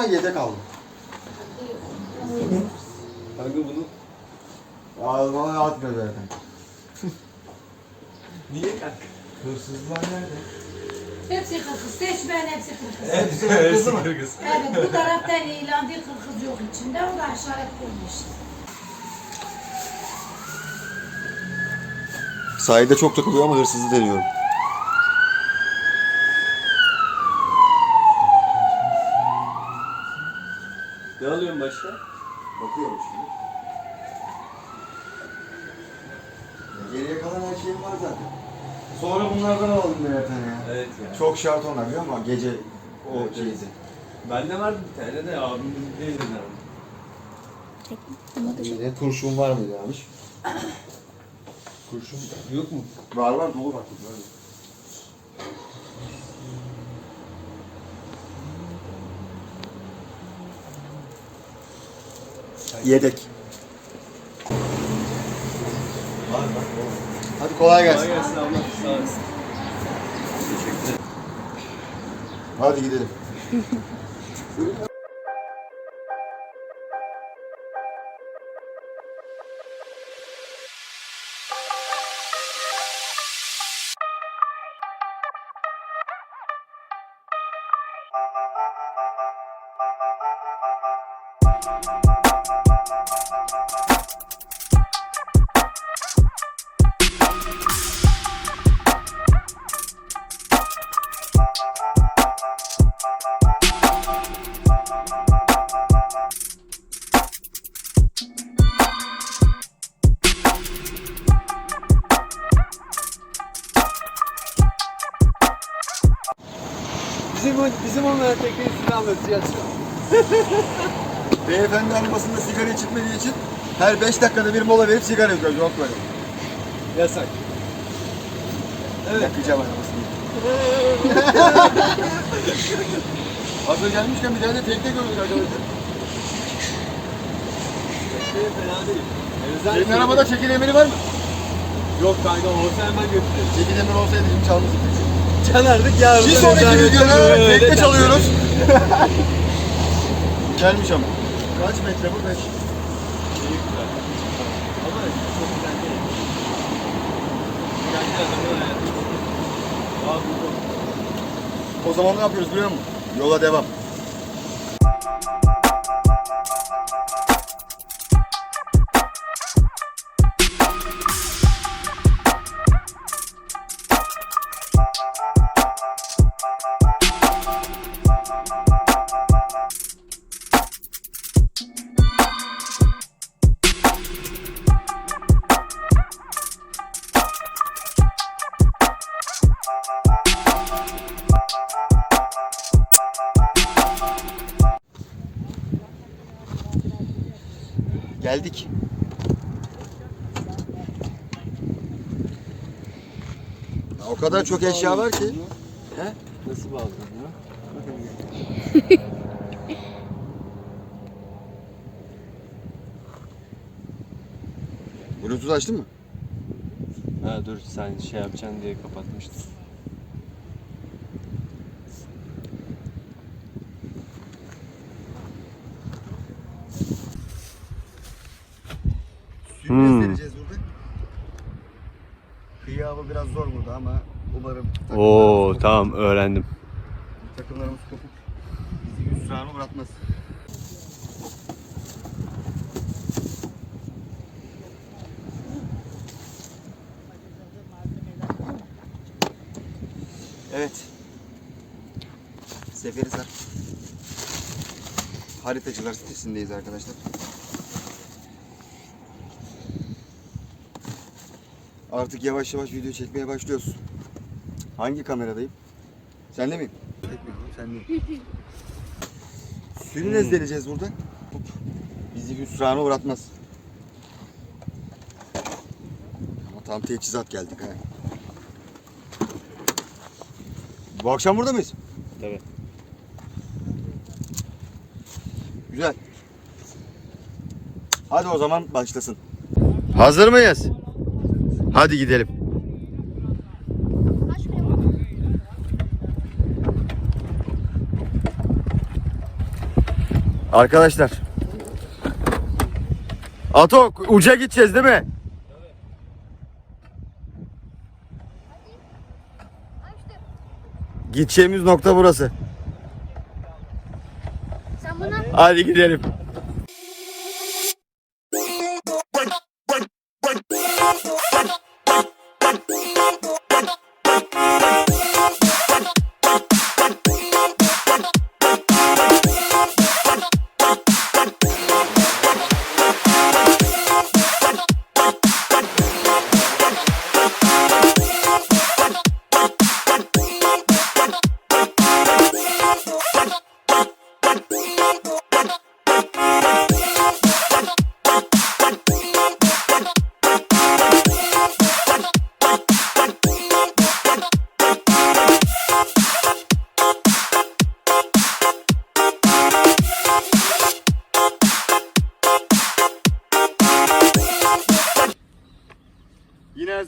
ama yedek aldım. Kanka bunu Ya bana atmıyor zaten. niye kanka? Hırsızlar nerede? Hepsi kırkız. Seçmen hepsi kırkız. Hepsi Hepsi kızı mı? Evet bu taraftan ilan bir kırkız yok içinde. O da işaret koymuş. Sahilde çok takılıyor ama hırsızı deniyorum. Ne alıyorsun başka? Bakıyorum şimdi. Geriye kalan her şeyim var zaten. Sonra bunlardan alalım birer tane ya. Evet ya. Çok şart onlar biliyor musun? Gece o Evet, şeydi. Bende vardı bir tane de abim değildi Yine kurşun var mıydı abi? Kurşun Yok mu? var var dolu bak. Var. Yedek. Hadi kolay Kolay gelsin. gelsin abla. Sağ olasın. Teşekkür ederim. Hadi gidelim. anlatacağız. Beyefendi arabasında sigara içilmediği için her 5 dakikada bir mola verip sigara yakıyor. Yok böyle. Yasak. Evet. Yakacağım arabasını. Hazır gelmişken bir tane de tekne gördük arkadaşlar. Tekneye fena değil. Özel Senin arabada çekin emiri var mı? Yok kanka olsa hemen götürürüm. Çekin emiri olsaydı şimdi çalmıştık. Çalardık yarın. Bir sonraki videoda tekne çalıyoruz. Gelmiş ama. Kaç metre bu? 5. Ama çok güzel değil. Kendi adamın hayatı. Aa bu O zaman ne yapıyoruz biliyor musun? Yola devam. Geldik. Ya O kadar çok eşya var ki. He? Nasıl bağladın ya? Bluetooth açtın mı? Ha dur sen şey yapacaksın diye kapatmıştım. Suyu Hmm. göstereceğiz burada. Avı biraz zor burada ama umarım Oo kopuk. tamam öğrendim. Takımlarımız kopuk. Bizi hüsrana uğratmaz. Evet. Seferihisar. Haritacılar sitesindeyiz arkadaşlar. Artık yavaş yavaş video çekmeye başlıyoruz. Hangi kameradayım? Sende miyim? Çekmiyorum, sendeyim. Suyunu nezdeleyeceğiz burada. Bizi hüsrana uğratmaz. Ama tam teçhizat geldik ha. Bu akşam burada mıyız? Tabii. Güzel. Hadi o zaman başlasın. Hazır mıyız? Hadi gidelim. Arkadaşlar. Ato uca gideceğiz değil mi? Gideceğimiz nokta burası. Hadi gidelim.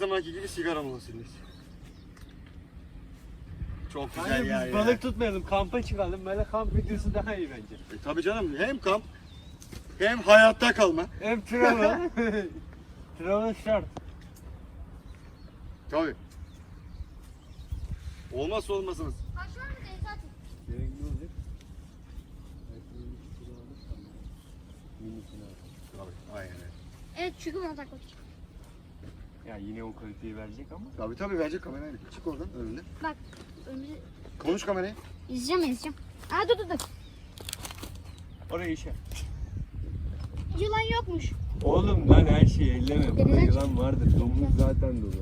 Zamanki gibi sigara molasındayız. Çok güzel Hayır, yer biz ya. balık tutmayalım, kampa çıkalım. Böyle kamp videosu daha iyi bence. E, tabii canım hem kamp hem hayatta kalma. Hem travel. travel şart. Tabii. Olmazsa olmasınız. aşağı mı denize olacak? Tabii aynen öyle. Evet çünkü bana takmak. Ya yine o kaliteyi verecek ama. Tabii tabii verecek kamerayı. Çık oradan önünde. Bak önümüzü Konuş kamerayı. izleyeceğim izleyeceğim. Aa dur dur dur. Oraya işe. Yılan yokmuş. Oğlum lan her şeyi elleme. Burada yılan vardır. Domuz zaten dolu.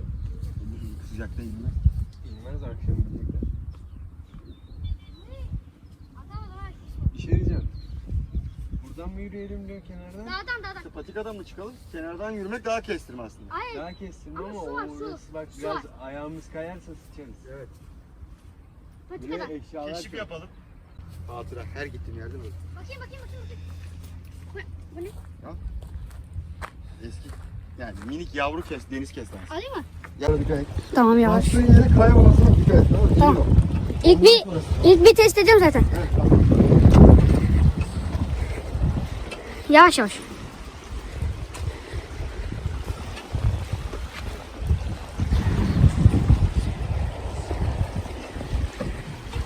Sıcakta inme. İnmez akşam yiyecekler. Atamadım ha. Bir şey diyeceğim. Buradan mı yürüyelim diyor kenardan? Dağdan dağdan. İşte patikadan mı çıkalım? Kenardan yürümek daha kestirme aslında. Hayır. Daha kestim Ama ama, su var, o su. bak Su biraz var. ayağımız kayarsa sıçarız. Evet. Patikadan. Keşif yapalım. Hatıra. Her gittiğim yerde böyle. Bakayım bakayım bakayım. bakayım. Bu, ne? Eski. Yani minik yavru kes, deniz kestanesi. Alayım mı? Yara dikkat et. Tamam yavaş. Bastığın yere kaybolmasına dikkat et. Tamam. Tamam. İlk bir ilk bir test edeceğim zaten. Evet, tamam. Yavaş yavaş.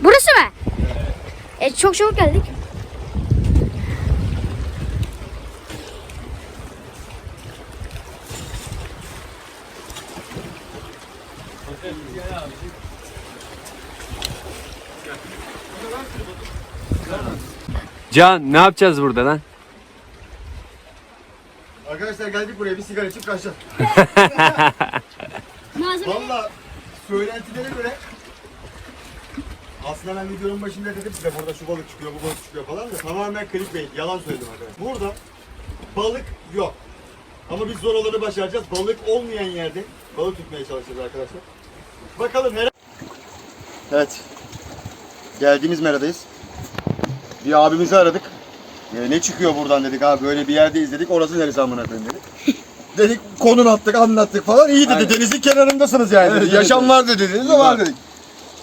Burası mı? E, çok çabuk geldik. Can ne yapacağız burada lan? Arkadaşlar geldik buraya bir sigara içip kaçacağız. Malzeme. Valla söylentilere göre aslında ben videonun başında dedim size burada şu balık çıkıyor, bu balık çıkıyor falan da tamamen clickbait. Yalan söyledim arkadaşlar. Burada balık yok. Ama biz zor olanı başaracağız. Balık olmayan yerde balık tutmaya çalışacağız arkadaşlar. Bakalım nere... Evet. Geldiğimiz meradayız. Bir abimizi aradık. Ee, ne çıkıyor buradan dedik abi böyle bir yerde izledik. Orası neresi amına koyayım dedik. Dedik konum attık anlattık falan. İyi dedi Aynen. denizin kenarındasınız yani. Evet, dedi. evet, Yaşam evet. var dedi. Dediniz de var dedik.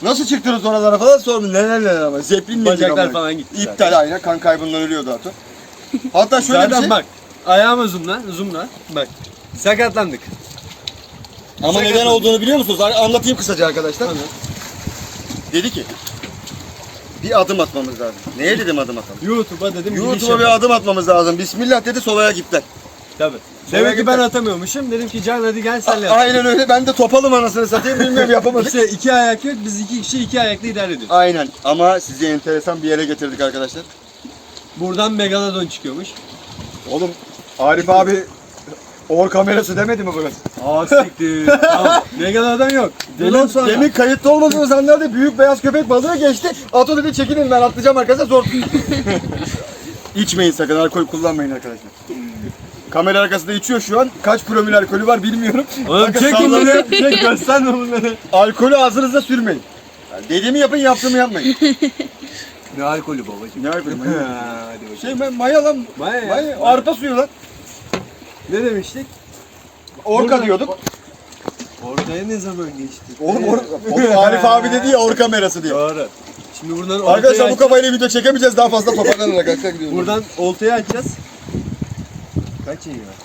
Nasıl çıktınız oralara falan sormuş. Neler neler ama. Zeppelin Bacaklar falan gitti İptal zaten. aynen kan kaybından ölüyordu hatta. Hatta şöyle bir Zaten şey. bak ayağıma zoomla zoomla bak sakatlandık. Ama Sakatlandık. neden olduğunu biliyor musunuz? Anlatayım kısaca arkadaşlar. Anlat. Dedi ki bir adım atmamız lazım. Neye dedim adım atalım? YouTube'a dedim YouTube'a bir adım atmamız lazım. Bismillah dedi solaya gittiler. Tabii. Demek ki ben atamıyormuşum. Dedim ki Can hadi gel sen yap. Aynen öyle. Ben de topalım anasını satayım bilmiyorum yapamadık. İşte iki ayak yok. Biz iki kişi iki ayakla idare ediyoruz. Aynen ama sizi enteresan bir yere getirdik arkadaşlar. Buradan Megalodon çıkıyormuş. Oğlum Arif abi Or kamerası demedi mi burası? Aa siktir. tamam. Megalodon yok. Bundan Demin, sonra. demin kayıtlı olmadığını zannederdi büyük beyaz köpek balığı geçti. Ato dedi çekilin ben atlayacağım arkadaşlar zor. İçmeyin sakın alkol kullanmayın arkadaşlar. Kamera arkasında içiyor şu an. Kaç promil alkolü var bilmiyorum. Oğlum Bakın çek sallanıyor. bunları. Çek gösterme bunları. Alkolü ağzınıza sürmeyin. Yani dediğimi yapın yaptığımı yapmayın. Ne alkolü babacığım? ne alkolü? Hadi bakalım. şey ben maya lan. Maya ya. Maya, arpa suyu lan. Ne demiştik? Orka Burada- diyorduk. Ortaya ne zaman geçtik? Oğlum, or, oğlum Arif abi dedi ya or kamerası diye. Doğru. Şimdi buradan oltayı Arkadaşlar bu açacağız. kafayla video çekemeyeceğiz. Daha fazla toparlanarak aşağı gidiyoruz. Buradan oltayı açacağız. Kaç iyi var?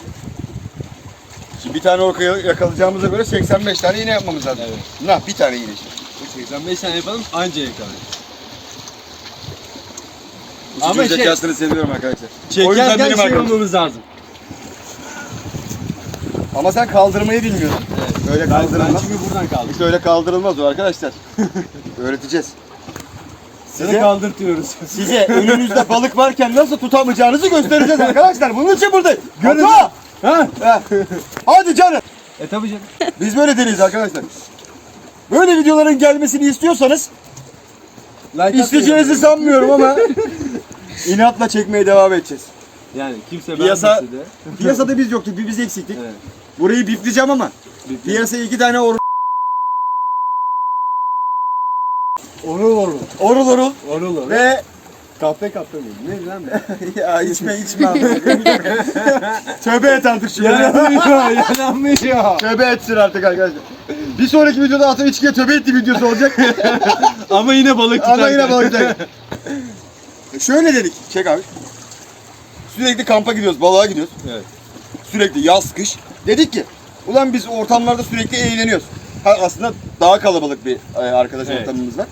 Şimdi bir tane orkayı yakalayacağımıza göre 85 tane iğne yapmamız lazım. Evet. Nah bir tane iğne işte. Bu 85 tane yapalım anca yakalayın. Ama Ama şey- zekasını seviyorum arkadaşlar. O yüzden Çekerken benim şey arkadaşım. olmamız lazım. Ama sen kaldırmayı bilmiyorsun. Öyle Ben, ben kaldırılmaz. çünkü buradan kaldım. İşte öyle kaldırılmaz o arkadaşlar. Öğreteceğiz. Size, kaldırtıyoruz. size önünüzde balık varken nasıl tutamayacağınızı göstereceğiz arkadaşlar. Bunun için buradayım. Görün. Ha? Ha. Hadi canım. E tabii canım. Biz böyle deliyiz arkadaşlar. Böyle videoların gelmesini istiyorsanız Like isteyeceğinizi sanmıyorum ama inatla çekmeye devam edeceğiz. Yani kimse Piyasa- de. Piyasada biz yoktuk, bir biz eksiktik. Evet. Burayı bipleyeceğim ama Bir- piyasaya iki tane or Orul orul. orul orul Orul orul. ve Kahpe kahpe miydi? Neydi lan ya içme içme abi. Tövbe et artık şu ya. Yanamıyor, yanamıyor. Tövbe etsin artık arkadaşlar. Bir sonraki videoda Atan içkiye tövbe etti videosu olacak. Ama yine balık tutar. Ama yine balık Şöyle dedik. Çek abi. Sürekli kampa gidiyoruz, balığa gidiyoruz. Evet. Sürekli yaz, kış. Dedik ki, ulan biz ortamlarda sürekli eğleniyoruz. Ha, aslında daha kalabalık bir e, arkadaş Evet. ortamımız var.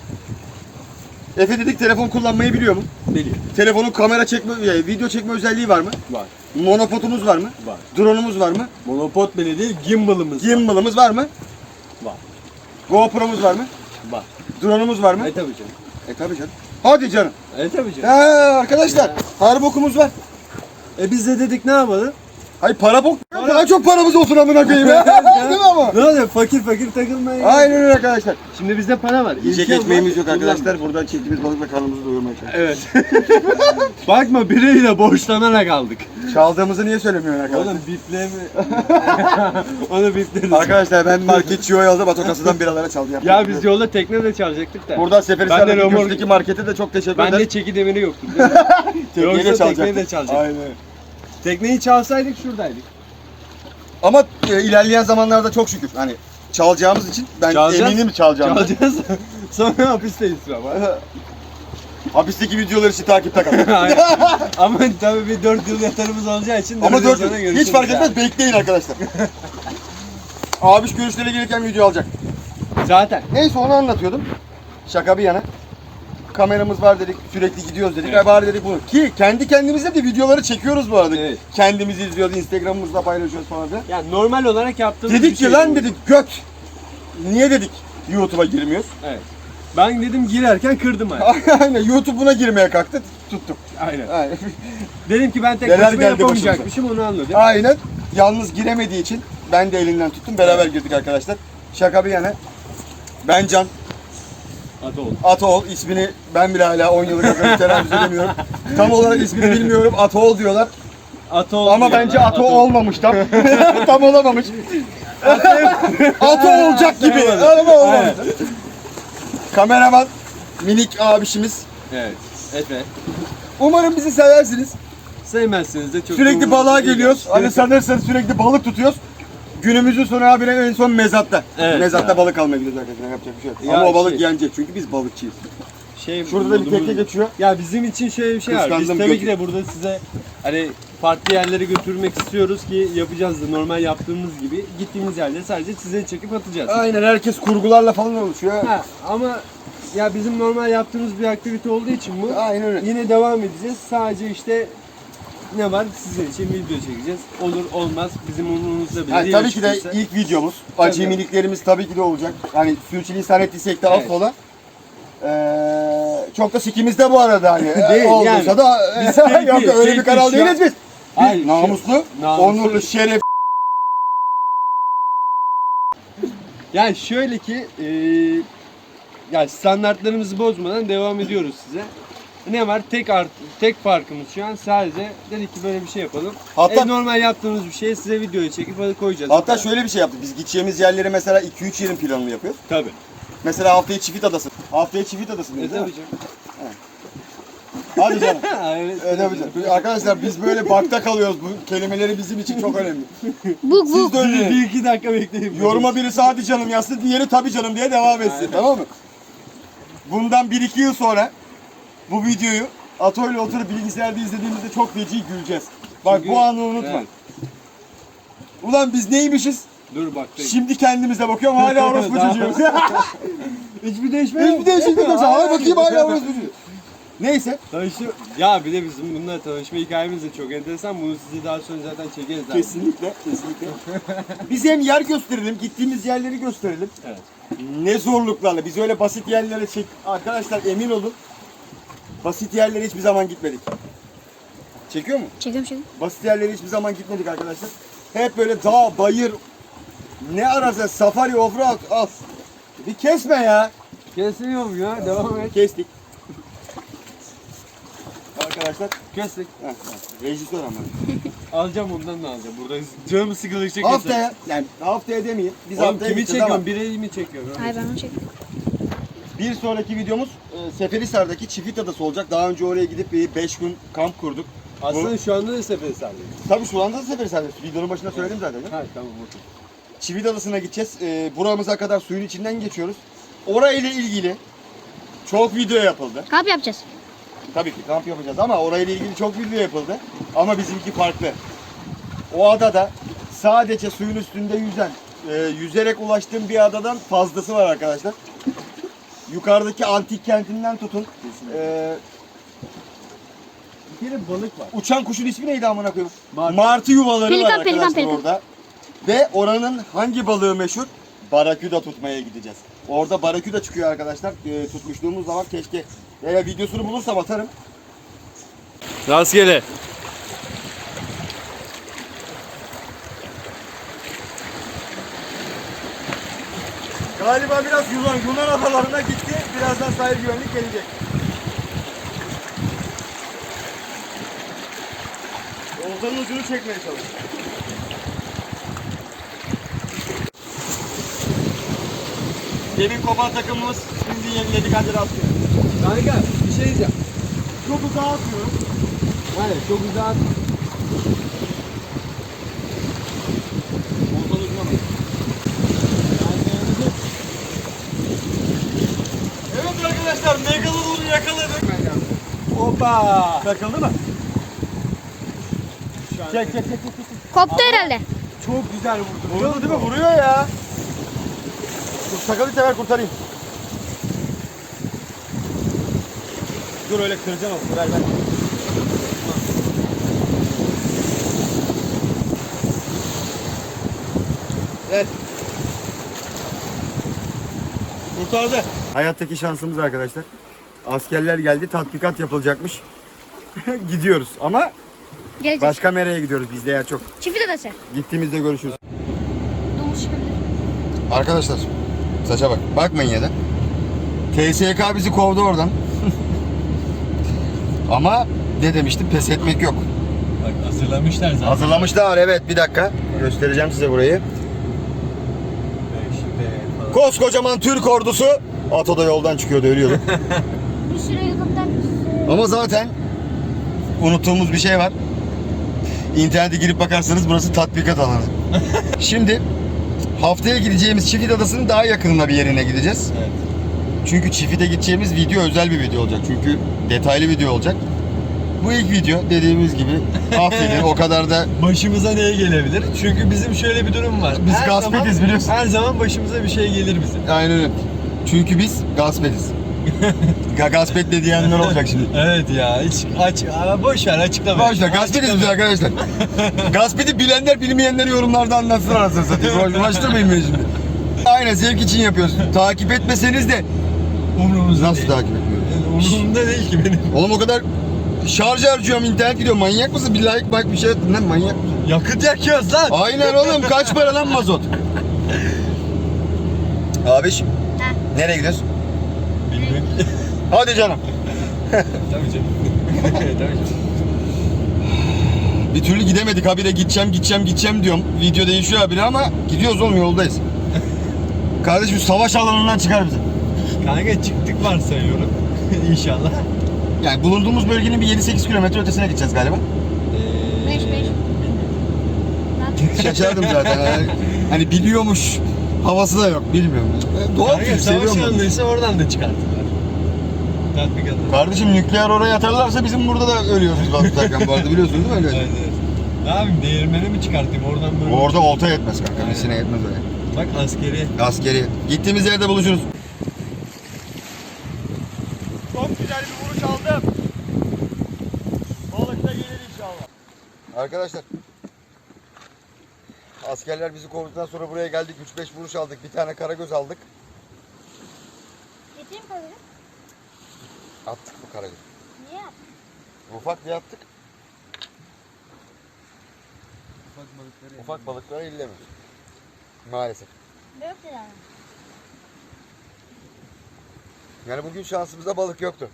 Efe dedik telefon kullanmayı biliyor mu? Biliyor. Telefonun kamera çekme, e, video çekme özelliği var mı? Var. Monopotumuz var mı? Var. Drone'umuz var mı? Monopod bile değil, gimbal'ımız. Gimbal'ımız var mı? Var. GoPro'muz var mı? Var. Drone'umuz var mı? E tabii canım. E tabii canım. Hadi canım. E tabii canım. Ha arkadaşlar, harbi okumuz var. E biz de dedik ne yapalım? Hayır para bok. Daha çok paramız olsun amına koyayım ya. Değil mi ama? Ne oluyor? Fakir fakir takılmayın. Aynen öyle arkadaşlar. Şimdi bizde para var. Yiyecek İlke ekmeğimiz yok arkadaşlar. Buradan çektiğimiz balıkla karnımızı doyurmaya çalışıyoruz. Evet. Bakma bireyle borçlanarak aldık. Çaldığımızı niye söylemiyorsun arkadaşlar? Oğlum biple mi? Onu bipleriz. Arkadaşlar ben marketçiye oy aldım. Atokası'dan biralara çaldı. yaptım. Ya biz yolda tekne de çalacaktık da. Buradan Ben de Seferihisar'daki Romor- Gümüş'teki markete de çok teşekkür Bende ederim. çeki demiri yoktu. de Yoksa çalacaktık. tekneyi de çalacaktık. Aynen. Tekneyi çalsaydık şuradaydık. Ama e, ilerleyen zamanlarda çok şükür hani çalacağımız için ben Çalacağız. eminim çalacağımız. Çalacağız. Sonra hapisteyiz ama. Hapisteki videolar için takipte kalın. Aynen. Ama tabii bir 4 yıl yatarımız olacağı için Ama dört yıl hiç fark etmez bekleyin arkadaşlar. Abiş görüşlere gelirken video alacak. Zaten. Neyse onu anlatıyordum. Şaka bir yana. Kameramız var dedik, sürekli gidiyoruz dedik. Evet. Bari dedik bunu. Ki kendi kendimize de videoları çekiyoruz bu arada. Evet. Kendimizi izliyoruz, Instagram'ımızda paylaşıyoruz falan filan. Yani normal olarak yaptığımız Dedik ki şey lan dedik göt. Niye dedik YouTube'a girmiyoruz? Evet. Ben dedim girerken kırdım ayağı. Aynen YouTube buna girmeye kalktı, tuttuk. Aynen. Aynen. Dedim ki ben tek Neler başıma yapamayacakmışım onu anladım. Aynen. Yalnız giremediği için ben de elinden tuttum. Beraber girdik arkadaşlar. Şaka bir yana. Ben Can Oğlum. Atoğul ismini ben bile hala 10 yıllık kadar telaffuz edemiyorum. Tam olarak ismini bilmiyorum. Atoğul diyorlar. Ato Ama diyorlar, bence Ato, Ato. olmamış tam. tam olamamış. Ato olacak gibi. Ama olmamış. Kameraman minik abişimiz. Evet. Efe. Umarım bizi seversiniz. Sevmezseniz de çok Sürekli balığa geliyoruz. Hani sanırsanız sürekli balık tutuyoruz. Günümüzün sonu abi en son mezatta. Evet mezatta ya. balık almaya gidiyoruz arkadaşlar. Yapacak bir şey yok. Ya Ama o balık şey- yenecek çünkü biz balıkçıyız. Şey, Şurada da bir tekne geçiyor. Ya bizim için şöyle bir şey var. Biz Kıskandım tabii ki de burada size hani farklı yerlere götürmek istiyoruz ki yapacağız da normal yaptığımız gibi gittiğimiz yerleri sadece size çekip atacağız. Aynen herkes kurgularla falan oluşuyor. Ha, ama ya bizim normal yaptığımız bir aktivite olduğu için bu Aynen öyle. yine devam edeceğiz. Sadece işte ne var sizin için video çekeceğiz. Olur olmaz bizim umurumuzda bile Yani değil tabii ki de açıkçası. ilk videomuz. Acemiliklerimiz tabii ki de olacak. Hani sürçülisan ettiysek de Evet. affola. Ee, çok da sikimizde bu arada hani. Değil, Olursa yani. da Biz keyfi- yok öyle bir keyfi kanal şu an- değiliz biz. Hayır, şu- namuslu, namuslu- onurlu, şeref. Yani şöyle ki e, yani standartlarımızı bozmadan devam ediyoruz size. Ne var? Tek art, tek farkımız şu an sadece dedik ki böyle bir şey yapalım. Hatta- en normal yaptığımız bir şeyi size videoya çekip hadi koyacağız. Hatta şöyle bir şey yaptık. Biz gideceğimiz yerlere mesela 2-3 yerin planını yapıyoruz. Tabii. Mesela haftaya Çivit Adası. Haftaya Çivit E, Adası'ndayız değil mi? canım. Hadi canım. evet. Yapacağız. Arkadaşlar biz böyle bakta kalıyoruz. Bu kelimeleri bizim için çok önemli. Buk Siz de öyle. Bir iki dakika bekleyin. Yoruma birisi hadi canım yazsın, diğeri tabii canım diye devam etsin. Aynen. Tamam mı? bundan 1-2 yıl sonra bu videoyu Ato'yla oturup bilgisayarda izlediğimizde çok feci güleceğiz. Bak Çünkü- bu anı unutma. Evet. Ulan biz neymişiz? Dur bak. tek. Şimdi kendimize bakıyorum hala orospu Daha- çocuğuyuz. Hiçbir değişme. Hiçbir değişiklik yok. Hala bakayım hala orospu çocuğu. Neyse. Tanıştı. Ya bir de bizim bununla tanışma hikayemiz de çok enteresan. Bunu size daha sonra zaten çekeriz. abi. Kesinlikle, kesinlikle. Biz hem yer gösterelim, gittiğimiz yerleri gösterelim. Evet. Ne zorluklarla, biz öyle basit yerlere çek... Arkadaşlar emin olun, basit yerlere hiçbir zaman gitmedik. Çekiyor mu? Çekiyorum çekiyorum. Basit yerlere hiçbir zaman gitmedik arkadaşlar. Hep böyle dağ, bayır, ne ararsa safari, offroad, al. Bir kesme ya. Kesmiyorum ya. Devam et. Kestik. Arkadaşlar, Kestik. heh, heh, rejisör ama. Alacağım ondan da alacağım. Burada canım keserim. Haftaya, yani haftaya demeyeyim. Biz Oğlum haftaya kimi gideceğiz ama- çekiyorsun? Bireyi mi çekiyorsun? Hayır ben onu çektim. Bir sonraki videomuz e, Seferihisar'daki Çivit Adası olacak. Daha önce oraya gidip bir 5 gün kamp kurduk. Aslında şu anda da Seferihisar'dayız. Tabii şu anda da Seferihisar'dayız. Videonun başında söyledim zaten. değil mi? Ha tamam okey. Çivit Adası'na gideceğiz. E, buramıza kadar suyun içinden geçiyoruz. Orayla ilgili çok video yapıldı. Kamp yapacağız. Tabii ki kamp yapacağız ama orayla ilgili çok video yapıldı. Ama bizimki farklı. O adada sadece suyun üstünde yüzen, e, yüzerek ulaştığım bir adadan fazlası var arkadaşlar. Yukarıdaki antik kentinden tutun. e, Bir kere balık var. Uçan kuşun ismi neydi amına koyayım? Martı. Martı yuvaları Pelikan, var arkadaşlar pelikan, pelikan. orada. Ve oranın hangi balığı meşhur? Baraküda tutmaya gideceğiz. Orada baraküda çıkıyor arkadaşlar. Ee, tutmuşluğumuz da var. Keşke eğer videosunu bulursam atarım. Rastgele. Galiba biraz Yunan, Yunan adalarına gitti. Birazdan sahil güvenlik gelecek. Oltanın ucunu çekmeye çalış. Demin kopan takımımız şimdi yeniledik hadi rastgele. Kanka bir şey diyeceğim. Çok uzağa atıyorum. Hayır çok güzel. Oltanın ucuna bak. Evet arkadaşlar Megalodon'u yakaladık. Hoppa. Takıldı mı? Çek çek çek. çek. Koptu herhalde. Çok güzel vurdu. Vurdu değil mi? Vuruyor ya. Dur sakalı sever kurtarayım. Dur öyle kıracaksın olsun. Ver ver. Ver. Kurtardı. Hayattaki şansımız arkadaşlar. Askerler geldi, tatbikat yapılacakmış. Gidiyoruz ama Gelecek. başka nereye gidiyoruz? Bizde yer çok. Çift adası. Gittiğimizde görüşürüz. Domuz çıkabilir. Arkadaşlar saça bak. Bakmayın ya da. TSK bizi kovdu oradan. Ama ne demiştim? Pes etmek yok. Bak hazırlamışlar zaten. Hazırlamışlar evet bir dakika. Göstereceğim size burayı. Koskocaman Türk ordusu Ato'da yoldan çıkıyordu ölüyordu. Sürü. Ama zaten unuttuğumuz bir şey var. İnternete girip bakarsanız burası tatbikat alanı. Şimdi haftaya gideceğimiz Çifit Adası'nın daha yakınına bir yerine gideceğiz. Evet. Çünkü Çifit'e gideceğimiz video özel bir video olacak. Çünkü detaylı video olacak. Bu ilk video dediğimiz gibi affedin o kadar da Başımıza neye gelebilir? Çünkü bizim şöyle bir durum var. Biz Her gaspetiz zaman- biliyorsun. Her zaman başımıza bir şey gelir bizim. aynen öyle. Çünkü biz gaspetiz. Ga gaspetle diyenler olacak şimdi. Evet ya hiç aç Aa, boş ver açıklama. Başla gaspetiz biz arkadaşlar. Gaspeti bilenler bilmeyenleri yorumlarda anlatsın anasını satayım. Boş- Ulaştırmayın beni şimdi. Aynen zevk için yapıyoruz. Takip etmeseniz de Umurumuzda nasıl değil. takip etmiyorum? Umurumda değil ki benim. Oğlum o kadar şarj harcıyorum internet gidiyor. Manyak mısın? Bir like bak bir şey attın lan manyak mısın? Yakıt yakıyoruz lan. Aynen oğlum kaç para lan mazot? Abiş Ha. nereye gidiyoruz? Hadi canım. Tabii canım. Tabii canım. Bir türlü gidemedik habire gideceğim gideceğim gideceğim diyorum. Video değişiyor habire ama gidiyoruz oğlum yoldayız. Kardeşim savaş alanından çıkar bizi. Kanka çıktık varsayıyorum. İnşallah. Yani bulunduğumuz bölgenin bir 7-8 kilometre ötesine gideceğiz galiba. Beş beş. Şaşardım zaten. Hani biliyormuş havası da yok bilmiyorum. E, Doğal Kanka Türk savaş seviyorum. ben. alanıysa oradan da atalım. Kardeşim nükleer oraya atarlarsa bizim burada da ölüyoruz balık tutarken bu arada biliyorsunuz değil mi öyle? Aynen. Ne yapayım değirmeni mi çıkartayım oradan böyle? Orada olta yetmez kanka. Aynen. Misine yetmez öyle. Bak askeri. Askeri. Gittiğimiz yerde buluşuruz. Çok güzel bir vuruş aldım. Balık da gelir inşallah. Arkadaşlar. Askerler bizi kovduktan sonra buraya geldik. 3-5 vuruş aldık. Bir tane karagöz aldık. Getireyim kalırım. Attık bu karagöz. Niye? Ufak bir attık. Ufak balıkları. Ufak balıklara illemiyor. Maalesef. Yok dedi ama. Yani bugün şansımızda balık yoktu.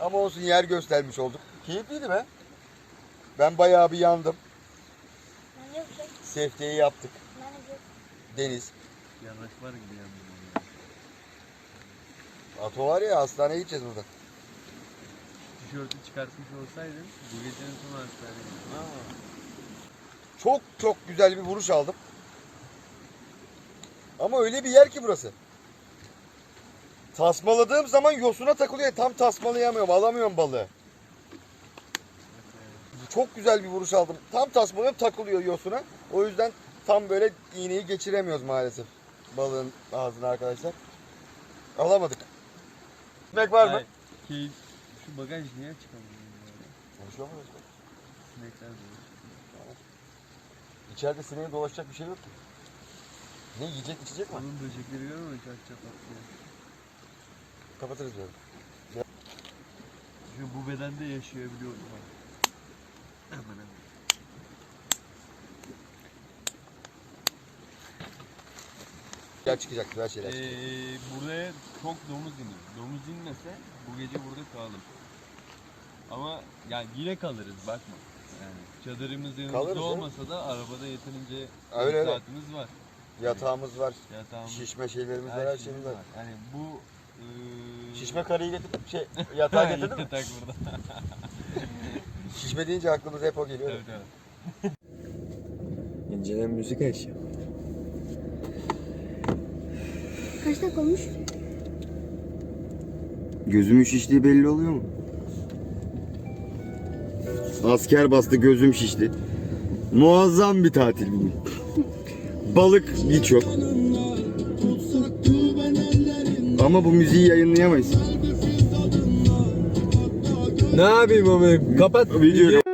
Ama olsun yer göstermiş olduk. Keyifliydi be. Ben bayağı bir yandım. Sefteyi yaptık. Deniz. Yanlış var gibi yandım. Ato var ya hastaneye gideceğiz buradan. Tişörtü çıkartmış olsaydın bu gecenin sonu hastaneye. Çok çok güzel bir vuruş aldım. Ama öyle bir yer ki burası. Tasmaladığım zaman yosuna takılıyor. Tam tasmalayamıyorum. Alamıyorum balığı. Çok güzel bir vuruş aldım. Tam tasmalıyorum takılıyor yosuna. O yüzden tam böyle iğneyi geçiremiyoruz maalesef. Balığın ağzına arkadaşlar. Alamadık. Ekmek var mı? Ay, Keyif. Şu bagaj niye çıkamıyor? Konuşuyor muyuz? Sinekler de. İçeride sineğin dolaşacak bir şey yok ki. Ne yiyecek içecek mi? Onun böcekleri görmüyor musun? Çak çak atlıyor. Kapatırız böyle. Şu bu bedende yaşayabiliyorum. bak. Aman aman. Gel çıkacak güzel şeyler. Ee, buraya çok domuz iniyor. Domuz inmese bu gece burada kalalım. Ama yani yine kalırız bakma. Yani çadırımız yanımızda Kalırız ya. olmasa da arabada yeterince Öyle öyle. saatimiz var. Yatağımız var. Yatağımız, Şişme şeylerimiz var, her şeyimiz var. Yani bu eee, Şişme karıyı getirdim, şey yatağı getirdin mi? Yatak burada. Şişme deyince aklımıza hep o geliyor. evet evet. İncelen müzik eşya. Kaç dakika olmuş? Gözümün şiştiği belli oluyor mu? Asker bastı gözüm şişti. Muazzam bir tatil bugün. Balık hiç yok. Ama bu müziği yayınlayamayız. Ne yapayım ama kapat Video